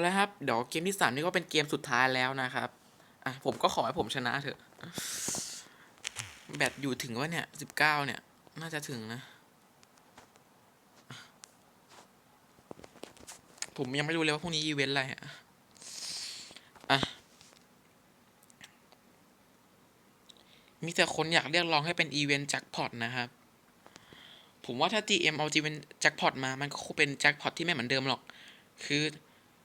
และครับ เดี๋ยวเกมที่สามนี่ก็เป็นเกมสุดท้ายแล้วนะครับ อะผมก็ขอให้ผมชนะเถอะ แบตอยู่ถึงว่าเนี่ยสิบเก้าเนี่ย น่าจะถึงนะ ผมยังไม่รู้เลยว่าพรุ่งนี้อีเวนต์อะไรอะ อะ มีแต่คนอยากเรียกร้องให้เป็นอีเวนต์แจ็คพอตนะครับผมว่าถ้า GM เอา GM แจ็คพอตมา มันก็คงเป็นแจ็คพอตที่ไม่เหมือนเดิมหรอก คือ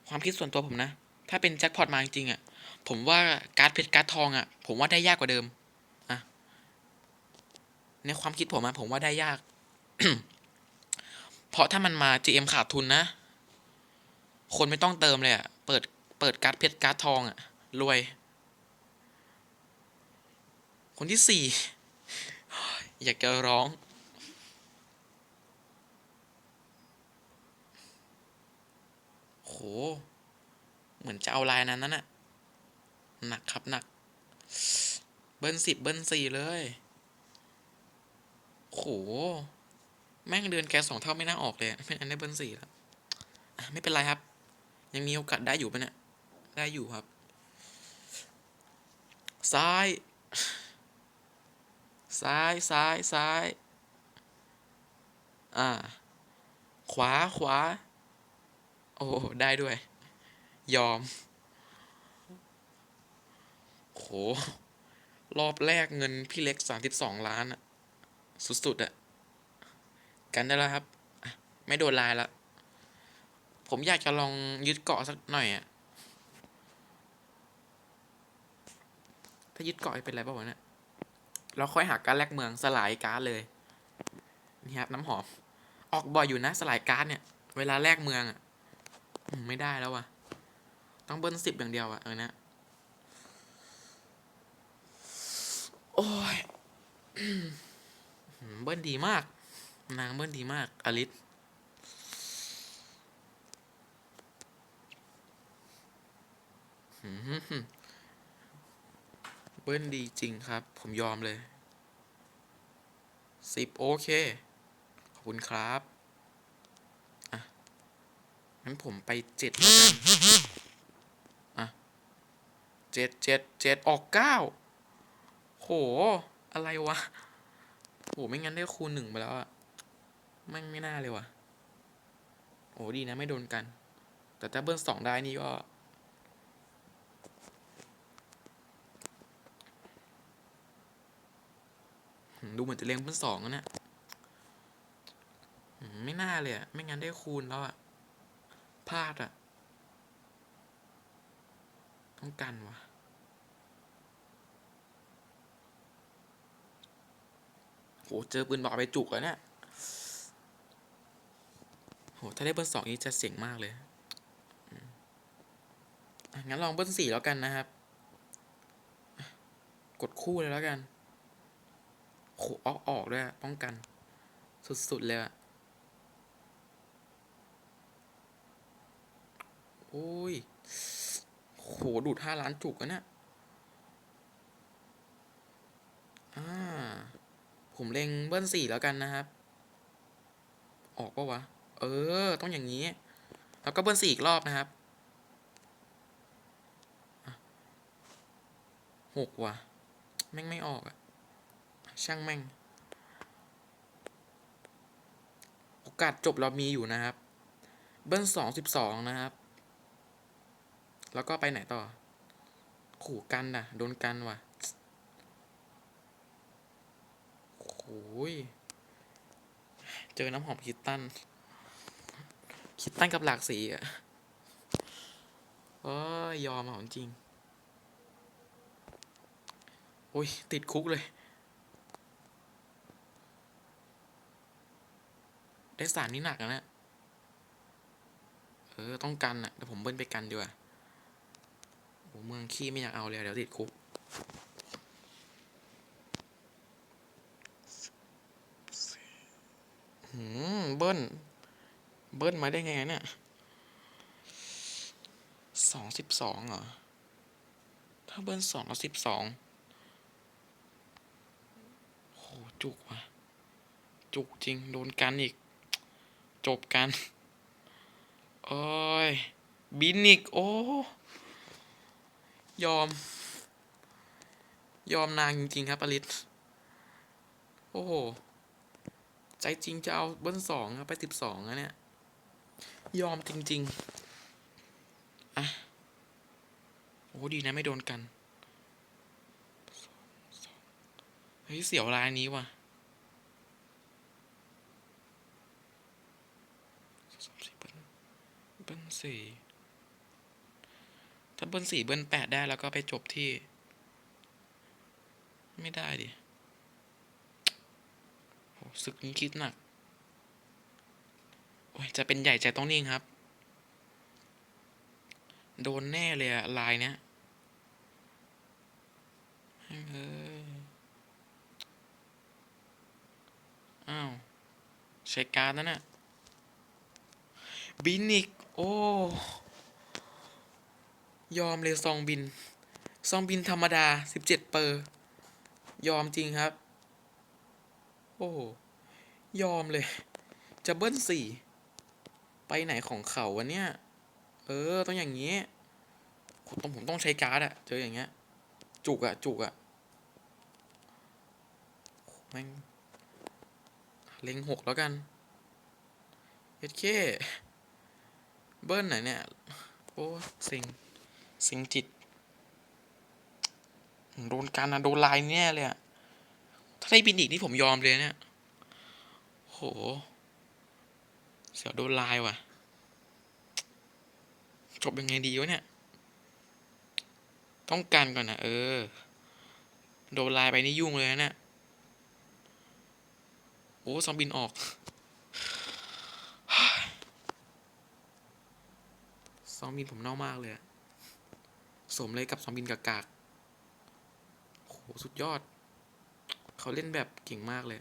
ความคิดส่วนตัวผมนะ ถ้าเป็นแจ็คพอตมาจริงๆอะ ผมว่าการ์ดเพชรการ์ดทองอะ ผมว่าได้ยากกว่าเดิม อะ ในความคิดผมอะผมว่าได้ยาก เพราะถ้ามันมา GM ขาดทุนนะ คนไม่ต้องเติมเลยอะ เปิด เปิดการ์ดเพชรการ์ดทองอะ รวย คนที่สี่อยากจะร้อง โห เหมือนจะเอาลายนั้นนั่นน่ะหนักครับหนัก เบิ้ลสิบเบิ้ลสี่เลยโห แม่งเดือนแกสองเท่าไม่น่าออกเลยไม่อันได้เบิ้ลสี่แล้วไม่เป็นไรครับ ยังมีโอกาสได้อยู่ปะเนี่ย ได้อยู่ครับ ซ้าย ซ้ายซ้ายซ้าย อ่า ขวาขวา โอ้ได้ด้วย ยอม โห รอบแรกเงินพี่เล็กสามสิบสองล้านอะสุดๆอะกันได้แล้วครับ ไม่โดนลายละผมอยากจะลองยึดเกาะสักหน่อยอะถ้ายึดเกาะจะเป็นไรบ้างวะเนี่ยเราค่อยหาการแลกเมืองสลายการ์ดเลย นี่ครับ น้ำหอม ออกบ่อยอยู่นะสลายการ์ดเนี่ย เวลาแลกเมืองอะ ไม่ได้แล้วว่ะ ต้องเบิ้ลสิบอย่างเดียวอะเออนะโอ้ยเบิ้ลดีมาก นางเบิ้ลดีมากอลิสเบิ้ลดีจริงครับ ผมยอมเลยสิบโอเค ขอบคุณครับ งั้นผมไปเจ็ดแล้วกันอะเจ็ดเจ็ดเจ็ดออกเก้าโห อะไรวะโหไม่งั้นได้คูณหนึ่งไปแล้วอะแม่ไม่น่าเลยว่ะโอ้ดีนะไม่โดนกัน แต่ถ้าเบิ้ลสองได้นี่ก็ ดูเหมือนจะเล็งเบิ้ลสองแล้วเนี่ยหืมไม่น่าเลยอะไม่งั้นได้คูณแล้วอะ พลาดอะต้องกันว่ะโหเจอปืนบอกไปจุกแล้วเนี่ยโหถ้าได้เบิ้ลสองนี้จะเสียงมากเลยงั้นลองเบิ้ลสี่แล้วกันนะครับ กดคู่เลยแล้วกันโหออกออกด้วยป้องกัน สุดๆเลยอะ อ้ย โห ดูดห้าล้านจุกอะเนี่ยอ่า ผมเล็งเบิ้ลสี่แล้วกันนะครับ ออกปะวะ เออ ต้องอย่างนี้ แล้วก็เบิ้ลสี่อีกรอบนะครับหกว่ะ แม่งไม่ออกอะช่างแม่ง โอกาสจบเรามีอยู่นะครับ เบิ้ลสองสิบสองนะครับ แล้วก็ไปไหนต่อ ขู่กันน่ะ โดนกันว่ะโอ้ยเจอน้ำหอมคิตตัน คิตตันกับหลากสีอะโอ้ยยอมอะของจริง โอ้ย ติดคุกเลย ได้สารนี่หนักนะเออ ต้องกันอะเดี๋ยวผมเบิ้ลไปกันดีกว่า เมืองขี้ไม่อยากเอาเลยเดี๋ยวติดคุกหืมเบิ้ล เบิ้ลมาได้ไงเนี่ยสองสิบสองเหรอ ถ้าเบิ้ลสองแล้วสิบสองโหจุกว่ะ จุกจริง โดนกันอีก จบกัน โอ้ย บินอีก โอ้ ยอม ยอมนางจริง ๆ ครับอลิสโอ้โห ใจจริงจะเอาเบิ้ลสองไปสิบสองอะเนี่ย ยอมจริง ๆ อะ โอ้ดีนะไม่โดนกันเฮ้ยเสียวลายนี้ว่ะเบิ้ลเบิ้ลสี่ ถ้าเบิ้ลสี่เบิ้ลแปดได้แล้วก็ไปจบที่ ไม่ได้ดิโหศึกนี้คิดหนัก โอ้ย จะเป็นใหญ่ใจต้องนิ่งครับ โดนแน่เลยอะลายเนี้ยเอ้ยอ้าว ใช้การดนั่นน่ะบินอีกโอ้ ยอมเลยซองบิน ซองบินธรรมดาสิบเจ็ดเปอร์ ยอมจริงครับ โอ้ยอมเลย จะเบิ้ลสี่ ไปไหนของเขาวะเนี่ย เออ ต้องอย่างนี้ต้องผมต้องใช้การ์ดอะเจออย่างเงี้ย จุกอะจุกอะแม่งเล็งหกแล้วกันเอ็ดเคเบิ้ลไหนเนี่ย โอ้เซ็ง เซ็งจิต โดนการนะโดนลายแน่เลยอะถ้าได้บินอีกนี่ผมยอมเลยเนี่ย โห เสียวโดนลายว่ะ จบยังไงดีวะเนี่ย ต้องการก่อนนะเออ โดนลายไปนี่ยุ่งเลยนะเนี่ย โอ้ซอมบินออกซอมบินผมเน่ามากเลยอะ สมเลยกับซอมบินกากากโหสุดยอด เขาเล่นแบบเก่งมากเลย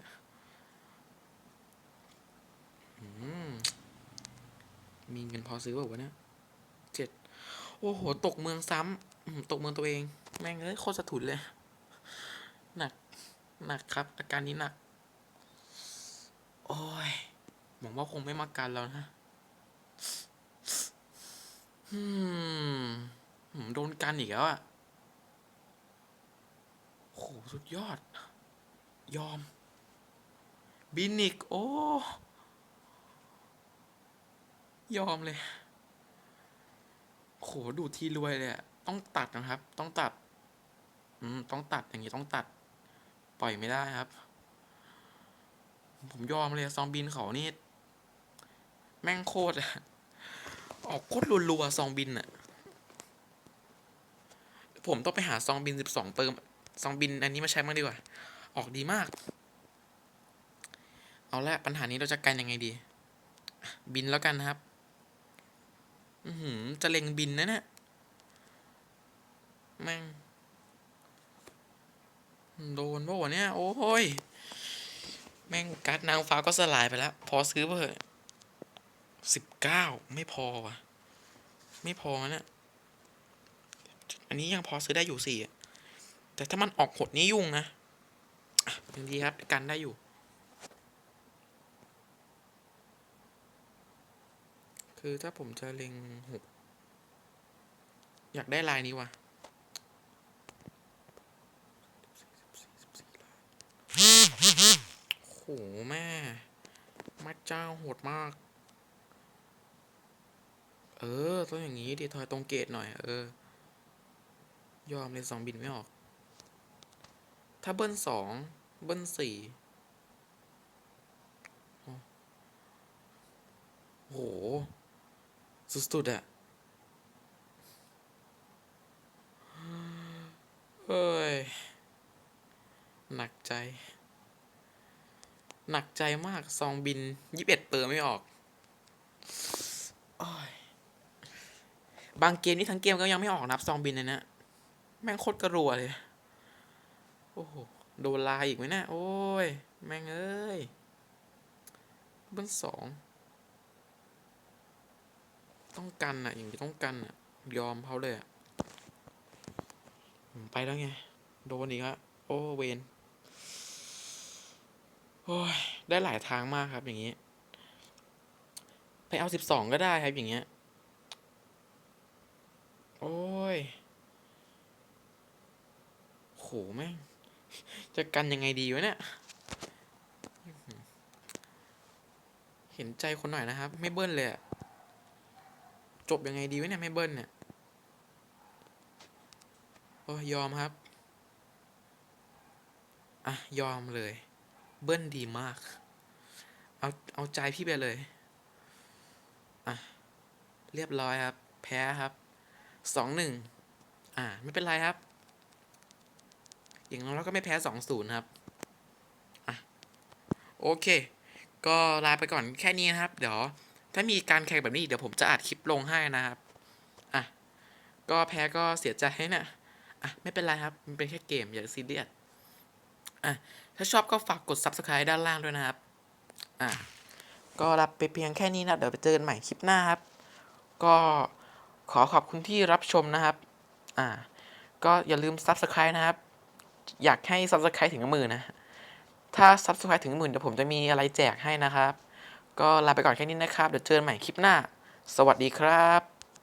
มีเงินพอซื้อเปล่าวะเนี่ยเจ็ดโอ้โห ตกเมืองซ้ำอืมตกเมืองตัวเอง แม่งเอ้ยโคตรสะทุนเลย หนัก หนักครับ อาการนี้หนัก โอ้ยหวังว่าคงไม่มากันแล้วนะอืมผม โดนกันอีกแล้วอะโหสุดยอด ยอม บินอีก โอ้ ยอมเลยโหดูทีรวยเลยอะต้องตัดนะครับ ต้องตัด อืม ต้องตัดอย่างนี้ต้องตัด ปล่อยไม่ได้ครับ ผมยอมเลยซองบินเขานี่ แม่งโคตรอะออกโคตรรัวๆซองบินอะ ผมต้องไปหาซองบินสิบสองเติม ซองบินอันนี้มาใช้บ้างดีกว่า ออกดีมาก เอาละปัญหานี้เราจะกันยังไงดี บินแล้วกันนะครับ อือหือจะเล็งบินนะเนี่ยแม่งโดนป่าวะเนี่ย โอ้ย แม่งการ์ดนางฟ้าก็สลายไปแล้ว พอซื้อเพื่อสิบเก้าไม่พอว่ะ ไม่พอเนี่ย อันนี้ยังพอซื้อได้อยู่สี่แต่ถ้ามันออกหดนี่ยุ่งนะยังดีครับกันได้อยู่ คือถ้าผมจะเล็งหกอยากได้ลายนี้ว่ะโหแม่มาเจ้าโหดมาก เออ ต้องอย่างนี้ดิทอยตรงเกตหน่อย เออ ยอมเลยสองบินไม่ออก ถ้าเบิ้ลสองเบิ้ลสี่โอ้โห สุดๆอะเฮ้ย หนักใจ หนักใจมาก ซองบินยี่สิบเอ็ดเปอร์ไม่ออกอบางเกมนี่ทั้งเกมก็ยังไม่ออกนับซองบินเลยนะ แม่งโคตรกระรัวเลย โอ้โห โดนลายอีกไหมเนะโอ้ย แม่งเอ้ย เบิ้ลสอง ต้องกันอะอย่างนี้ต้องกันอะยอมเขาเลยอะผมไปแล้วไง โดนอีกแล้วโอ้เวนโอ้ย ได้หลายทางมากครับอย่างนี้ ไปเอาสิบสองก็ได้ครับอย่างเงี้ย โอ้ย โหแม่งจะกันยังไงดีวะเนี่ย เห็นใจคนหน่อยนะครับ ไม่เบิ้ลเลยจบยังไงดีวะเนี่ย ไม่เบิ้ลเนี่ย โอ้ยยอมครับ อะ ยอมเลย เบิ้ลดีมาก เอา เอาใจพี่ไปเลย อะ เรียบร้อยครับ แพ้ครับ สองหนึ่ง อ่า ไม่เป็นไรครับ อย่างน้อยเราก็ไม่แพ้สองศูนย์ครับอะโอเค ก็ลาไปก่อนแค่นี้นะครับ เดี๋ยว ถ้ามีการแข่งแบบนี้เดี๋ยวผมจะอัดคลิปลงให้นะครับอะก็แพ้ก็เสียใจนะอะไม่เป็นไรครับ มันเป็นแค่เกมอย่าซีเรียสอะถ้าชอบก็ฝากกด subscribe ด้านล่างด้วยนะครับอะก็รับไปเพียงแค่นี้นะเดี๋ยวไปเจอกันใหม่คลิปหน้าครับ ก็ขอขอบคุณที่รับชมนะครับ อ่า ก็อย่าลืม subscribe นะครับ อยากให้ subscribe ถึงหมื่นนะ ถ้า subscribe ถึงหมื่นเดี๋ยวผมจะมีอะไรแจกให้นะครับ ก็ลาไปก่อนแค่นี้นะครับ เดี๋ยวเจอกันใหม่คลิปหน้า สวัสดีครับ